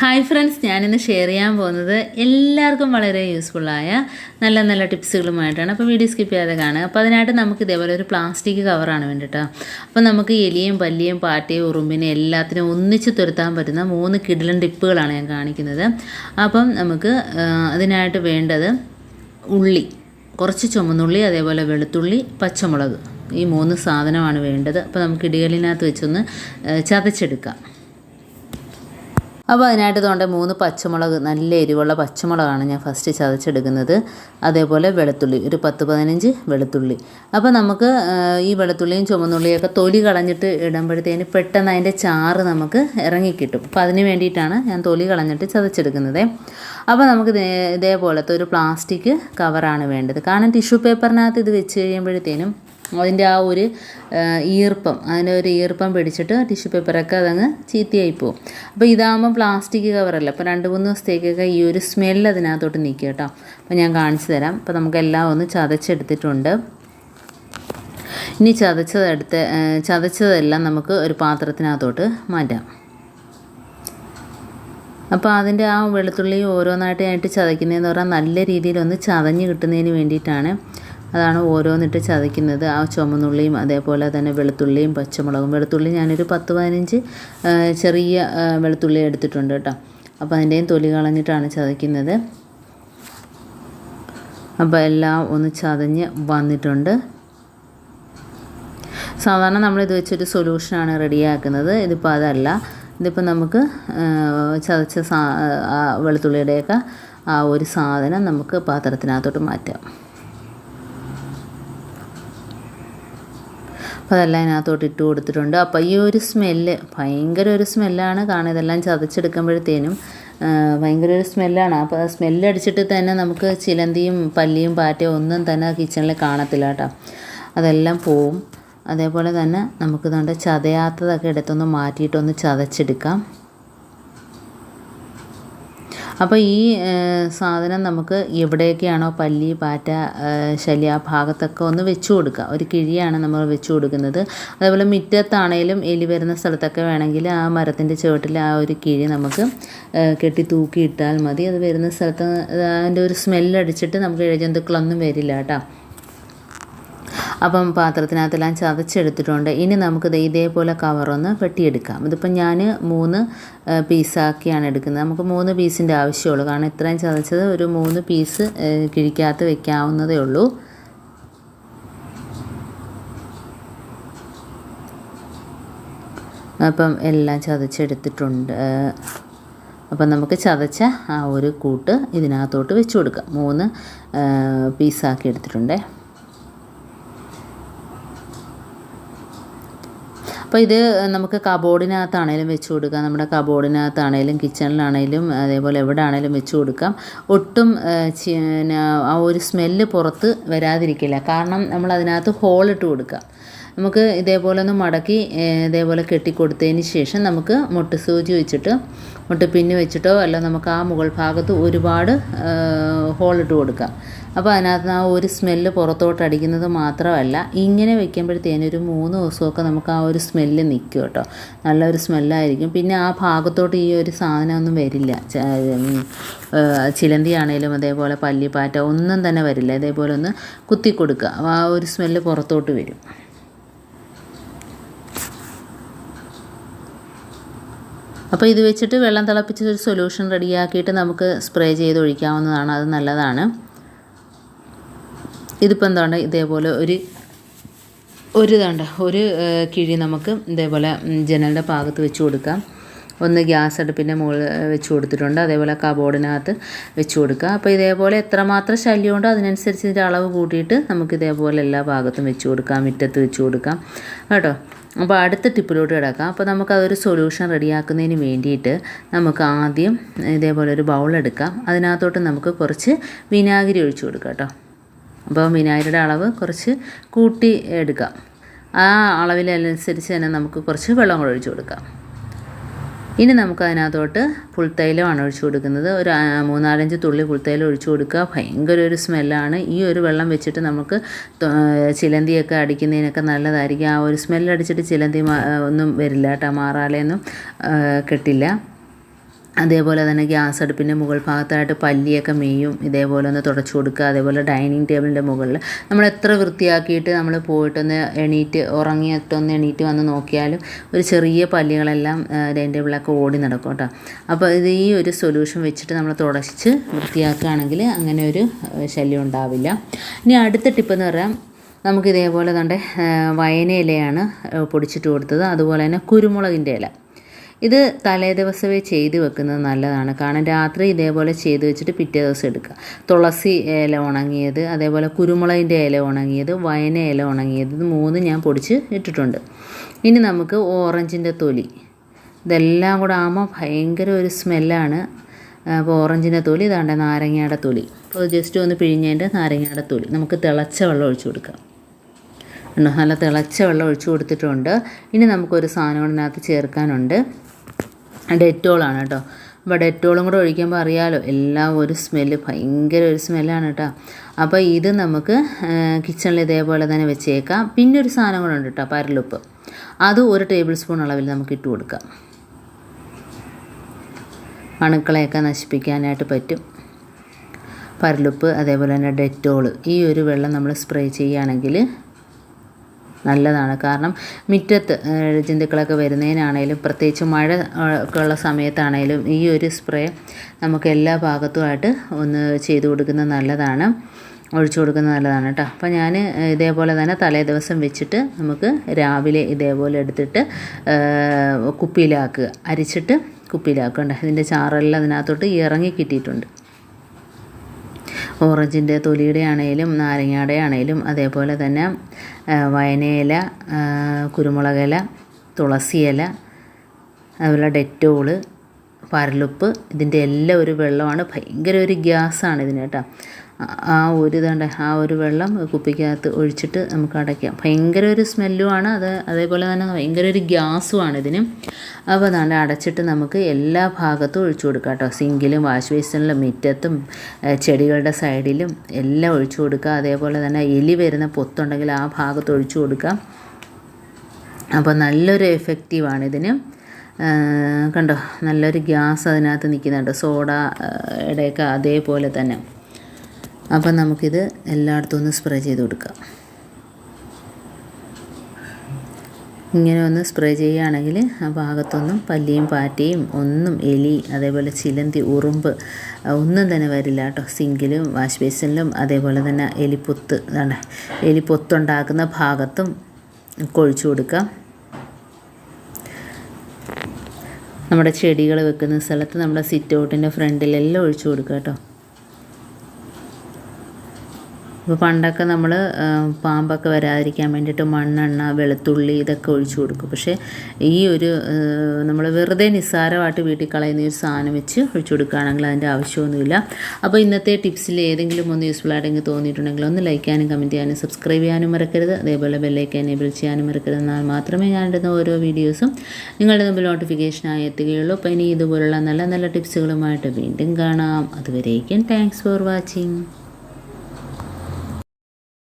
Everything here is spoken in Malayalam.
ഹായ് ഫ്രണ്ട്സ് ഞാനിന്ന് ഷെയർ ചെയ്യാൻ പോകുന്നത് എല്ലാവർക്കും വളരെ യൂസ്ഫുള്ളായ നല്ല നല്ല ടിപ്സുകളുമായിട്ടാണ്. അപ്പോൾ വീഡിയോ സ്കിപ്പ് ചെയ്യാതെ കാണുക. അപ്പോൾ അതിനായിട്ട് നമുക്ക് ഇതേപോലെ ഒരു പ്ലാസ്റ്റിക് കവറാണ് വേണ്ടിയിട്ട് അപ്പോൾ നമുക്ക് എലിയും പല്ലിയും പാറ്റയും ഉറുമ്പിനെ എല്ലാത്തിനും ഒന്നിച്ച് തുരുത്താൻ പറ്റുന്ന മൂന്ന് കിടിലൻ ടിപ്പുകളാണ് ഞാൻ കാണിക്കുന്നത്. അപ്പം നമുക്ക് അതിനായിട്ട് വേണ്ടത് ഉള്ളി. കുറച്ച് ചുമന്നുള്ളി അതേപോലെ വെളുത്തുള്ളി പച്ചമുളക്. ഈ മൂന്ന് സാധനമാണ് വേണ്ടത്. അപ്പോൾ നമുക്ക് ഇടികലിനകത്ത് വെച്ചൊന്ന് ചതച്ചെടുക്കാം. അപ്പോൾ അതിനായിട്ട് തോണ്ട മൂന്ന് പച്ചമുളക് നല്ല എരിവുള്ള പച്ചമുളകാണ് ഞാൻ ഫസ്റ്റ് ചതച്ചെടുക്കുന്നത്. അതേപോലെ വെളുത്തുള്ളി ഒരു പത്ത് പതിനഞ്ച് വെളുത്തുള്ളി. അപ്പോൾ നമുക്ക് ഈ വെളുത്തുള്ളിയും ചുമന്നുള്ളിയൊക്കെ തൊലി കളഞ്ഞിട്ട് ഇടുമ്പോഴത്തേന് പെട്ടെന്ന് അതിന്റെ ചാറ് നമുക്ക് ഇറങ്ങിക്കിട്ടും. അപ്പോൾ അതിന് വേണ്ടിയിട്ടാണ് ഞാൻ തൊലി കളഞ്ഞിട്ട് ചതച്ചെടുക്കുന്നത്. അപ്പോൾ നമുക്ക് ഇതേ ഇതേപോലത്തെ ഒരു പ്ലാസ്റ്റിക് കവറാണ് വേണ്ടത്. കാരണം ടിഷ്യൂ പേപ്പറിനകത്ത് ഇത് വെച്ച് കഴിയുമ്പോഴത്തേനും അതിന്റെ ആ ഒരു ഈർപ്പം അതിന്റെ ഒരു ഈർപ്പം പിടിച്ചിട്ട് ടിഷ്യൂ പേപ്പറൊക്കെ അതങ്ങ് ചീത്തയായി പോകും അപ്പോൾ ഇതാകുമ്പോൾ പ്ലാസ്റ്റിക് കവറല്ല അപ്പോൾ രണ്ട് മൂന്ന് ദിവസത്തേക്കൊക്കെ ഈ ഒരു സ്മെല്ല് അതിനകത്തോട്ട് നിൽക്കുക കേട്ടോ. അപ്പോൾ ഞാൻ കാണിച്ചു തരാം. അപ്പോൾ നമുക്കെല്ലാം ഒന്ന് ചതച്ചെടുത്തിട്ടുണ്ട്. ഇനി ചതച്ചതെടുത്ത് ചതച്ചതെല്ലാം നമുക്ക് ഒരു പാത്രത്തിനകത്തോട്ട് മാറ്റാം. അപ്പോൾ അതിന്റെ ആ വെളുത്തുള്ളി ഓരോന്നായിട്ട് ഞാനായിട്ട് ചതയ്ക്കുന്നതെന്ന് പറഞ്ഞാൽ നല്ല രീതിയിൽ ഒന്ന് ചതഞ്ഞ് കിട്ടുന്നതിന് വേണ്ടിയിട്ടാണ് അതാണ് ഓരോന്നിട്ട് ചതയ്ക്കുന്നത്. ആ ചുമന്നുള്ളിയും അതേപോലെ തന്നെ വെളുത്തുള്ളിയും പച്ചമുളകും. വെളുത്തുള്ളി ഞാനൊരു പത്ത് പതിനഞ്ച് ചെറിയ വെളുത്തുള്ളി എടുത്തിട്ടുണ്ട് കേട്ടോ. അപ്പോൾ അതിന്റെയും തൊലി കളഞ്ഞിട്ടാണ് ചതയ്ക്കുന്നത്. അപ്പോൾ എല്ലാം ഒന്ന് ചതഞ്ഞ് വന്നിട്ടുണ്ട്. സാധാരണ നമ്മളിത് വെച്ചൊരു സൊല്യൂഷനാണ് റെഡിയാക്കുന്നത്. ഇതിപ്പോൾ അതല്ല. ഇതിപ്പോൾ നമുക്ക് ചതച്ച സാ വെളുത്തുള്ളിയുടെയൊക്കെ ആ ഒരു സാധനം നമുക്ക് പാത്രത്തിനകത്തോട്ട് മാറ്റാം. അപ്പോൾ അതെല്ലാം അതിനകത്തോട്ട് ഇട്ട് കൊടുത്തിട്ടുണ്ട്. അപ്പോൾ ഈ ഒരു സ്മെല്ല് ഭയങ്കര ഒരു സ്മെല്ലാണ് കാരണം ഇതെല്ലാം ചതച്ചെടുക്കുമ്പോഴത്തേനും ഭയങ്കര ഒരു സ്മെല്ലാണ്. അപ്പോൾ ആ സ്മെല്ല് തന്നെ നമുക്ക് ചിലന്തിയും പല്ലിയും പാറ്റയും ഒന്നും തന്നെ കിച്ചണിൽ കാണത്തില്ല കേട്ടോ. അതെല്ലാം പോവും. അതേപോലെ തന്നെ നമുക്ക് നമ്മുടെ ചതയാത്തതൊക്കെ എടുത്തൊന്ന് മാറ്റിയിട്ടൊന്ന് ചതച്ചെടുക്കാം. അപ്പോൾ ഈ സാധനം നമുക്ക് എവിടെയൊക്കെയാണോ പല്ലി പാറ്റ ശല്യ ആ ഭാഗത്തൊക്കെ ഒന്ന് വെച്ച് കൊടുക്കുക. ഒരു കിഴിയാണ് നമ്മൾ വെച്ച് കൊടുക്കുന്നത്. അതേപോലെ മുറ്റത്താണേലും എലി വരുന്ന സ്ഥലത്തൊക്കെ വേണമെങ്കിൽ ആ മരത്തിന്റെ ചുവട്ടിൽ ആ ഒരു കിഴി നമുക്ക് കെട്ടി തൂക്കിയിട്ടാൽ മതി. അത് വരുന്ന സ്ഥലത്ത് അതിന്റെ ഒരു സ്മെല്ലടിച്ചിട്ട് നമുക്ക് ഇഴജന്തുക്കളൊന്നും വരില്ല കേട്ടോ. അപ്പം പാത്രത്തിനകത്തെല്ലാം ചതച്ചെടുത്തിട്ടുണ്ട്. ഇനി നമുക്കിത് ഇതേപോലെ കവറൊന്ന് വെട്ടിയെടുക്കാം. ഇതിപ്പം ഞാൻ മൂന്ന് പീസാക്കിയാണ് എടുക്കുന്നത്. നമുക്ക് മൂന്ന് പീസിന്റെ ആവശ്യമുള്ളൂ. കാരണം ഇത്രയും ചതച്ചത് ഒരു മൂന്ന് പീസ് കിഴിക്കാത്ത വെക്കാവുന്നതേ ഉള്ളൂ. അപ്പം എല്ലാം ചതച്ചെടുത്തിട്ടുണ്ട്. അപ്പം നമുക്ക് ചതച്ച ആ ഒരു കൂട്ട് ഇതിനകത്തോട്ട് വെച്ച് കൊടുക്കാം. മൂന്ന് പീസാക്കി എടുത്തിട്ടുണ്ടേ. അപ്പോൾ ഇത് നമുക്ക് കബോർഡിനകത്താണേലും വെച്ച് കൊടുക്കാം. നമ്മുടെ കബോർഡിനകത്താണേലും കിച്ചണിലാണേലും അതേപോലെ എവിടെ ആണേലും വെച്ച് കൊടുക്കാം. ഒട്ടും ആ, ഒരു സ്മെല്ല് പുറത്ത് വരാതിരിക്കില്ല. കാരണം നമ്മൾ അതിനകത്ത് ഹോൾ ഇട്ട് കൊടുക്കാം. നമുക്ക് ഇതേപോലെ ഒന്ന് മടക്കി ഇതേപോലെ കെട്ടിക്കൊടുത്തതിന് ശേഷം നമുക്ക് മുട്ട സൂചി വെച്ചിട്ട് മുട്ട പിന്നി വെച്ചിട്ടോ അല്ല നമുക്ക് ആ മുകൾ ഭാഗത്ത് ഒരുപാട് ഹോളിട്ട് കൊടുക്കാം. അപ്പോൾ അതിനകത്ത് ആ ഒരു സ്മെല്ല് പുറത്തോട്ട് അടിക്കുന്നത് മാത്രമല്ല ഇങ്ങനെ വെക്കുമ്പോഴത്തേനും ഒരു മൂന്ന് ദിവസമൊക്കെ നമുക്ക് ആ ഒരു സ്മെല്ല് നിൽക്കും കേട്ടോ. നല്ലൊരു സ്മെല്ലായിരിക്കും. പിന്നെ ആ ഭാഗത്തോട്ട് ഈ ഒരു സാധനമൊന്നും വരില്ല. ചിലന്തി ആണേലും അതേപോലെ പല്ലിപ്പാറ്റ ഒന്നും തന്നെ വരില്ല. ഇതേപോലെ ഒന്ന് കുത്തി കൊടുക്കുക ആ ഒരു സ്മെല്ല് പുറത്തോട്ട് വരും. അപ്പോൾ ഇത് വെച്ചിട്ട് വെള്ളം തിളപ്പിച്ച് ഒരു സൊല്യൂഷൻ റെഡിയാക്കിയിട്ട് നമുക്ക് സ്പ്രേ ചെയ്ത് ഒഴിക്കാവുന്നതാണ്. അത് നല്ലതാണ്. ഇതിപ്പോൾ എന്താണ് ഇതേപോലെ ഒരു ഒരു ഇതാണ്ട ഒരു കിഴി നമുക്ക് ഇതേപോലെ ജനലിന്റെ ഭാഗത്ത് വെച്ച് കൊടുക്കാം. ഒന്ന് ഗ്യാസ് അടുപ്പിന്റെ മുകളിൽ വെച്ച് കൊടുത്തിട്ടുണ്ട്. അതേപോലെ കബോർഡിനകത്ത് വെച്ച് കൊടുക്കുക അപ്പോൾ ഇതേപോലെ എത്രമാത്രം ശല്യമുണ്ടോ അതിനനുസരിച്ച് ഇതിന്റെ അളവ് കൂട്ടിയിട്ട് നമുക്ക് ഇതേപോലെ എല്ലാ ഭാഗത്തും വെച്ച് കൊടുക്കാം. മുറ്റത്ത് വെച്ച് കൊടുക്കാം. കേട്ടോ? അപ്പോൾ അടുത്ത ടിപ്പിലോട്ട് കിടക്കാം. അപ്പോൾ നമുക്കതൊരു സൊല്യൂഷൻ റെഡിയാക്കുന്നതിന് വേണ്ടിയിട്ട് നമുക്ക് ആദ്യം ഇതേപോലെ ഒരു ബൗൾ എടുക്കാം. അതിനകത്തോട്ട് നമുക്ക് കുറച്ച് വിനാഗിരി ഒഴിച്ചു കൊടുക്കാം കേട്ടോ. അപ്പോൾ വിനാഗിരിയുടെ അളവ് കുറച്ച് കൂട്ടി എടുക്കാം. ആ അളവിനനുസരിച്ച് തന്നെ നമുക്ക് കുറച്ച് വെള്ളം കൂടെ ഒഴിച്ചു കൊടുക്കാം. ഇനി നമുക്ക് അതിനകത്തോട്ട് പുൽത്തൈലമാണ് ഒഴിച്ചു കൊടുക്കുന്നത്. ഒരു മൂന്നാലഞ്ച് തുള്ളി പുൽത്തൈലം ഒഴിച്ചു കൊടുക്കുക. ഭയങ്കര ഒരു സ്മെല്ലാണ്. ഈ ഒരു വെള്ളം വെച്ചിട്ട് നമുക്ക് ചിലന്തിയൊക്കെ അടിക്കുന്നതിനൊക്കെ നല്ലതായിരിക്കും. ആ ഒരു സ്മെല്ലടിച്ചിട്ട് ചിലന്തി ഒന്നും വരില്ല കേട്ടോ. മാറാലയൊന്നും കെട്ടില്ല. അതേപോലെ തന്നെ ഗ്യാസ് അടുപ്പിന്റെ മുകൾ ഭാഗത്തായിട്ട് പല്ലിയൊക്കെ മെയ്യും ഇതേപോലെ ഒന്ന് തുടച്ചു കൊടുക്കുക അതേപോലെ ഡൈനിങ് ടേബിളിന്റെ മുകളിൽ. നമ്മൾ എത്ര വൃത്തിയാക്കിയിട്ട് നമ്മൾ പോയിട്ടൊന്ന് എണീറ്റ് ഉറങ്ങിയിട്ടൊന്ന് എണീറ്റ് വന്ന് നോക്കിയാലും ഒരു ചെറിയ പല്ലികളെല്ലാം ഡൈനിങ് ടേബിളൊക്കെ ഓടി നടക്കും കേട്ടോ. അപ്പോൾ ഇത് ഈ ഒരു സൊല്യൂഷൻ വെച്ചിട്ട് നമ്മൾ തുടച്ച് വൃത്തിയാക്കുകയാണെങ്കിൽ അങ്ങനെ ഒരു ശല്യം ഉണ്ടാവില്ല. ഇനി അടുത്ത ടിപ്പ് എന്ന് പറയാം നമുക്ക് ഇതേപോലെ തന്നെ വയന ഇലയാണ് പൊടിച്ചിട്ട് കൊടുത്തത്. അതുപോലെ തന്നെ കുരുമുളകിന്റെ ഇല. ഇത് തലേ ദിവസമേ ചെയ്ത് വെക്കുന്നത് നല്ലതാണ്. കാരണം രാത്രി ഇതേപോലെ ചെയ്ത് വെച്ചിട്ട് പിറ്റേ ദിവസം എടുക്കുക. തുളസി ഇല ഉണങ്ങിയത് അതേപോലെ കുരുമുളകിന്റെ ഇല ഉണങ്ങിയത് വയന ഇല ഉണങ്ങിയത് ഇത് മൂന്ന് ഞാൻ പൊടിച്ച് ഇട്ടിട്ടുണ്ട്. ഇനി നമുക്ക് ഓറഞ്ചിന്റെ തൊലി. ഇതെല്ലാം കൂടെ ആകുമ്പോൾ ഭയങ്കര ഒരു സ്മെല്ലാണ്. അപ്പോൾ ഓറഞ്ചിന്റെ തൊലി ഇതാണ്ട് നാരങ്ങയുടെ തൊലി. അപ്പോൾ ജസ്റ്റ് ഒന്ന് പിഴിഞ്ഞതിന്റെ നാരങ്ങയുടെ തൊലി. നമുക്ക് തിളച്ച വെള്ളം ഒഴിച്ചു കൊടുക്കാം. നല്ല തിളച്ച വെള്ളം ഒഴിച്ചു കൊടുത്തിട്ടുണ്ട്. ഇനി നമുക്കൊരു സാധനം ഇതിനകത്ത് ചേർക്കാനുണ്ട്. ഡെറ്റോളാണ് കേട്ടോ. അപ്പോൾ ഡെറ്റോളും കൂടെ ഒഴിക്കുമ്പോൾ അറിയാമല്ലോ എല്ലാം ഒരു സ്മെല്ല് ഭയങ്കര ഒരു സ്മെല്ലാണ് കേട്ടോ. അപ്പോൾ ഇത് നമുക്ക് കിച്ചണിൽ ഇതേപോലെ തന്നെ വെച്ചേക്കാം. പിന്നെ ഒരു സാധനം കൂടെ ഉണ്ട് കേട്ടോ പരലുപ്പ്. അത് ഒരു ടേബിൾ സ്പൂൺ അളവിൽ നമുക്ക് ഇട്ട് കൊടുക്കാം. അണുക്കളെയൊക്കെ നശിപ്പിക്കാനായിട്ട് പറ്റും. പരലുപ്പ് അതേപോലെ തന്നെ ഡെറ്റോൾ. ഈ ഒരു വെള്ളം നമ്മൾ സ്പ്രേ ചെയ്യുകയാണെങ്കിൽ നല്ലതാണ്. കാരണം മുറ്റത്ത് ജന്തുക്കളൊക്കെ വരുന്നതിനാണേലും പ്രത്യേകിച്ച് മഴ ഒക്കെ ഉള്ള സമയത്താണേലും ഈ ഒരു സ്പ്രേ നമുക്ക് എല്ലാ ഭാഗത്തുമായിട്ട് ഒന്ന് ചെയ്ത് കൊടുക്കുന്നത് നല്ലതാണ്. ഒഴിച്ചു കൊടുക്കുന്നത് നല്ലതാണ് കേട്ടോ അപ്പോൾ ഞാൻ ഇതേപോലെ തന്നെ തലേ ദിവസം വെച്ചിട്ട് നമുക്ക് രാവിലെ ഇതേപോലെ എടുത്തിട്ട് കുപ്പിയിലാക്കുക. അരിച്ചിട്ട് കുപ്പിയിലാക്കുക ഇതിന്റെ ചാറെല്ലാം അതിനകത്തോട്ട് ഇറങ്ങി കിട്ടിയിട്ടുണ്ട്. ഓറഞ്ചിന്റെ തൊലിയുടെ ആണേലും നാരങ്ങയുടെ ആണേലും അതേപോലെ തന്നെ വയനയില കുരുമുളകില തുളസിയില അതുപോലെ ഡെറ്റോൾ പരലുപ്പ് ഇതിന്റെ എല്ലാം ഒരു വെള്ളമാണ്. ഭയങ്കര ഒരു ഗ്യാസാണ് ഇതിന് കേട്ടോ. ആ- ഒരു ഇതുണ്ട് ആ ഒരു വെള്ളം കുപ്പിക്കകത്ത് ഒഴിച്ചിട്ട് നമുക്ക് അടയ്ക്കാം. ഭയങ്കര ഒരു സ്മെല്ലുമാണ്. അത് അതേപോലെ തന്നെ ഭയങ്കര ഒരു ഗ്യാസുമാണ് ഇതിന്. അപ്പോൾ അതാണ്ട് അടച്ചിട്ട് നമുക്ക് എല്ലാ ഭാഗത്തും ഒഴിച്ചു കൊടുക്കാം കേട്ടോ. സിങ്കിലും വാഷ് ബേസിനിലും മുറ്റത്തും ചെടികളുടെ സൈഡിലും എല്ലാം ഒഴിച്ചു കൊടുക്കുക അതേപോലെ തന്നെ എലി വരുന്ന പൊത്തുണ്ടെങ്കിൽ ആ ഭാഗത്ത് ഒഴിച്ചു കൊടുക്കാം. അപ്പോൾ നല്ലൊരു എഫക്റ്റീവാണ് ഇതിന്. കണ്ടോ? നല്ലൊരു ഗ്യാസ് അതിനകത്ത് നിൽക്കുന്നുണ്ട് സോഡ ഇടയൊക്കെ അതേപോലെ തന്നെ. അപ്പം നമുക്കിത് എല്ലായിടത്തും ഒന്ന് സ്പ്രേ ചെയ്ത് കൊടുക്കാം. ഇങ്ങനെ ഒന്ന് സ്പ്രേ ചെയ്യുകയാണെങ്കിൽ ആ ഭാഗത്തൊന്നും പല്ലിയും പാറ്റയും ഒന്നും എലി അതേപോലെ ചിലന്തി ഉറുമ്പ് ഒന്നും തന്നെ വരില്ല കേട്ടോ. സിങ്കിലും വാഷ് ബേസിനിലും അതേപോലെ തന്നെ എലിപ്പൊത്ത് എന്താണ് എലിപ്പൊത്തുണ്ടാക്കുന്ന ഭാഗത്തും കൊഴിച്ചു കൊടുക്കാം. നമ്മുടെ ചെടികൾ വെക്കുന്ന സ്ഥലത്ത് നമ്മുടെ സിറ്റ് ഔട്ടിന്റെ ഫ്രണ്ടിലെല്ലാം ഒഴിച്ചു കൊടുക്കുക കേട്ടോ. ഇപ്പോൾ പണ്ടൊക്കെ നമ്മൾ പാമ്പൊക്കെ വരാതിരിക്കാൻ വേണ്ടിയിട്ട് മണ്ണെണ്ണ വെളുത്തുള്ളി ഇതൊക്കെ ഒഴിച്ചു കൊടുക്കും. പക്ഷേ ഈ ഒരു നമ്മൾ വെറുതെ നിസ്സാരമായിട്ട് വീട്ടിൽ കളയുന്ന ഒരു സാധനം വെച്ച് ഒഴിച്ചു കൊടുക്കുകയാണെങ്കിൽ അതിന്റെ ആവശ്യമൊന്നുമില്ല. അപ്പോൾ ഇന്നത്തെ ടിപ്സിൽ ഏതെങ്കിലും ഒന്ന് യൂസ്ഫുൾ ആയിട്ടെങ്കിൽ തോന്നിയിട്ടുണ്ടെങ്കിൽ ഒന്ന് ലൈക്ക് ചെയ്യാനും കമന്റ് ചെയ്യാനും സബ്സ്ക്രൈബ് ചെയ്യാനും മറക്കരുത്. അതേപോലെ ബെല്ലൈക്കൻ എനേബിൾ ചെയ്യാനും മറക്കരുത്. എന്നാൽ മാത്രമേ ഞാൻ ഇടുന്ന ഓരോ വീഡിയോസും നിങ്ങളുടെ മുമ്പിൽ നോട്ടിഫിക്കേഷനായി എത്തുകയുള്ളൂ. അപ്പോൾ ഇനി ഇതുപോലുള്ള നല്ല നല്ല ടിപ്സുകളുമായിട്ട് വീണ്ടും കാണാം. അതുവരേക്കും താങ്ക്സ് ഫോർ വാച്ചിങ്